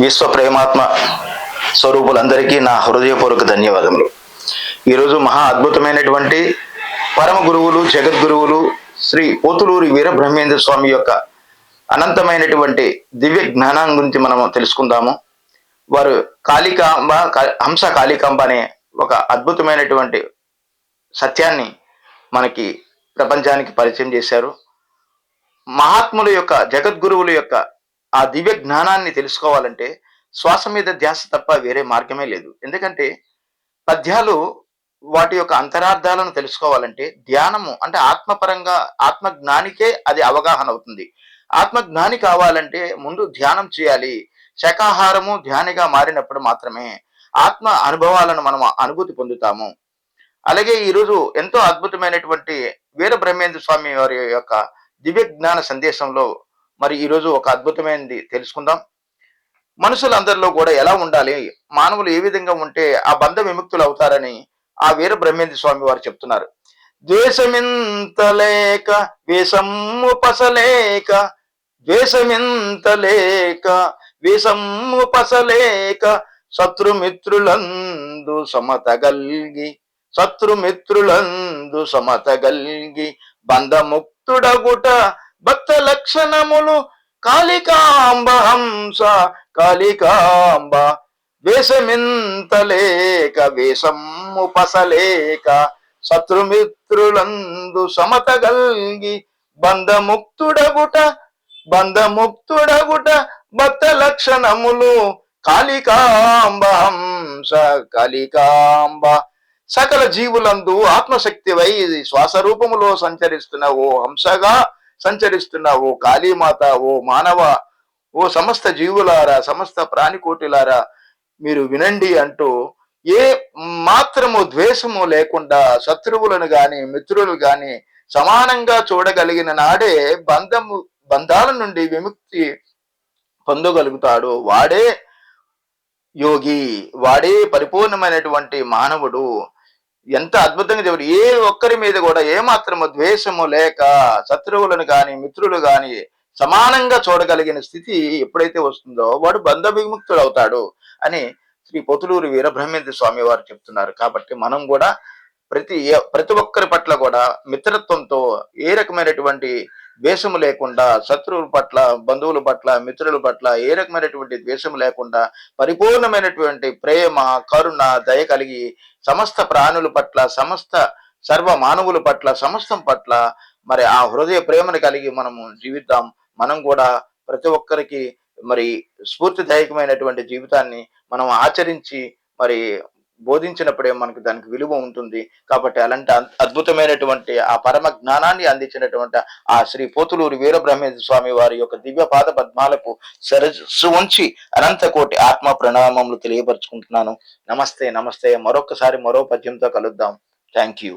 విశ్వ ప్రేమాత్మ స్వరూపులందరికీ నా హృదయపూర్వక ధన్యవాదములు. ఈరోజు మహా అద్భుతమైనటువంటి పరమ గురువులు జగద్గురువులు శ్రీ పోతులూరి వీరబ్రహ్మేంద్ర స్వామి యొక్క అనంతమైనటువంటి దివ్య జ్ఞానం గురించి మనము తెలుసుకుందాము. వారు కాళికాంబ కా- హంస కాళికాంబ అనే ఒక అద్భుతమైనటువంటి సత్యాన్ని మనకి ప్రపంచానికి పరిచయం చేశారు. మహాత్ముల యొక్క జగద్గురువుల యొక్క ఆ దివ్య జ్ఞానాన్ని తెలుసుకోవాలంటే శ్వాస మీద ధ్యాస తప్ప వేరే మార్గమే లేదు. ఎందుకంటే పద్యాలు వాటి యొక్క అంతరార్థాలను తెలుసుకోవాలంటే ధ్యానము అంటే ఆత్మపరంగా ఆత్మ జ్ఞానికే అది అవగాహన అవుతుంది. ఆత్మ జ్ఞాని కావాలంటే ముందు ధ్యానం చేయాలి. శాకాహారము ధ్యానిగా మారినప్పుడు మాత్రమే ఆత్మ అనుభవాలను మనం అనుభూతి పొందుతాము. అలాగే ఈరోజు ఎంతో అద్భుతమైనటువంటి వీర బ్రహ్మేంద్ర స్వామి వారి యొక్క దివ్య జ్ఞాన సందేశంలో మరి ఈరోజు ఒక అద్భుతమైనది తెలుసుకుందాం. మనుషులందరిలో కూడా ఎలా ఉండాలి? మానవులు ఏ విధంగా ఉంటే ఆ బంధ విముక్తులు అవుతారని ఆ వీర బ్రహ్మేంద్ర స్వామి వారు చెప్తున్నారు. ద్వేషమింతలేక వేషము పసలేక ద్వేషమింతలేక వేషము పసలేక శత్రుమిత్రులందు సమతగల్గి శత్రుమిత్రులందు సమతగల్గి బంధముక్తుడగుట భక్త లక్షణములు కాళికాంబ హంస కాళికాంబ వేషమింత లేక పసలేక శత్రుమిత్రులందు సమతగల్గి బంధముక్తుడగుట బంధముక్తుడగుట భక్త లక్షణములు కాళికాంబ హంస కాళికాంబ. సకల జీవులందు ఆత్మశక్తివై శ్వాస రూపములో సంచరిస్తున్న ఓ హంసగా సంచరిస్తున్న ఓ కాళీమాత ఓ మానవ ఓ సమస్త జీవులారా సమస్త ప్రాణికోటిలారా మీరు వినండి అంటూ ఏ మాత్రము ద్వేషము లేకుండా శత్రువులను గాని మిత్రులు గాని సమానంగా చూడగలిగిన నాడే బంధము బంధాల నుండి విముక్తి పొందగలుగుతాడు. వాడే యోగి వాడే పరిపూర్ణమైనటువంటి మానవుడు. ఎంత అద్భుతంగా చెప్పారు. ఏ ఒక్కరి మీద కూడా ఏ ద్వేషము లేక శత్రువులను కానీ మిత్రులు కాని సమానంగా చూడగలిగిన స్థితి ఎప్పుడైతే వస్తుందో వాడు బంధ విముక్తుడు అవుతాడు అని శ్రీ పొతులూరు వీరబ్రహ్మేంద్ర స్వామి వారు చెప్తున్నారు. కాబట్టి మనం కూడా ప్రతి ప్రతి ఒక్కరి పట్ల కూడా మిత్రత్వంతో ఏ రకమైనటువంటి ద్వేషము లేకుండా శత్రువుల పట్ల బంధువుల పట్ల మిత్రుల పట్ల ఏ రకమైనటువంటి ద్వేషం లేకుండా పరిపూర్ణమైనటువంటి ప్రేమ కరుణ దయ కలిగి సమస్త ప్రాణుల పట్ల సమస్త సర్వ మానవుల పట్ల సమస్తం పట్ల మరి ఆ హృదయ ప్రేమను కలిగి మనము జీవిద్దాం. మనం కూడా ప్రతి ఒక్కరికి మరి స్ఫూర్తిదాయకమైనటువంటి జీవితాన్ని మనం ఆచరించి మరి బోధించినప్పుడే మనకు దానికి విలువ ఉంటుంది. కాబట్టి అలాంటి అద్భుతమైనటువంటి ఆ పరమ జ్ఞానాన్ని అందించినటువంటి ఆ శ్రీ పోతులూరి వీరబ్రహ్మేంద్ర స్వామి వారి యొక్క దివ్య పాద పద్మాలకు సరస్సు ఉంచి అనంతకోటి ఆత్మ ప్రణామములు తెలియపరుచుకుంటున్నాను. నమస్తే నమస్తే. మరొకసారి మరో పద్యంతో కలుద్దాం. Thank you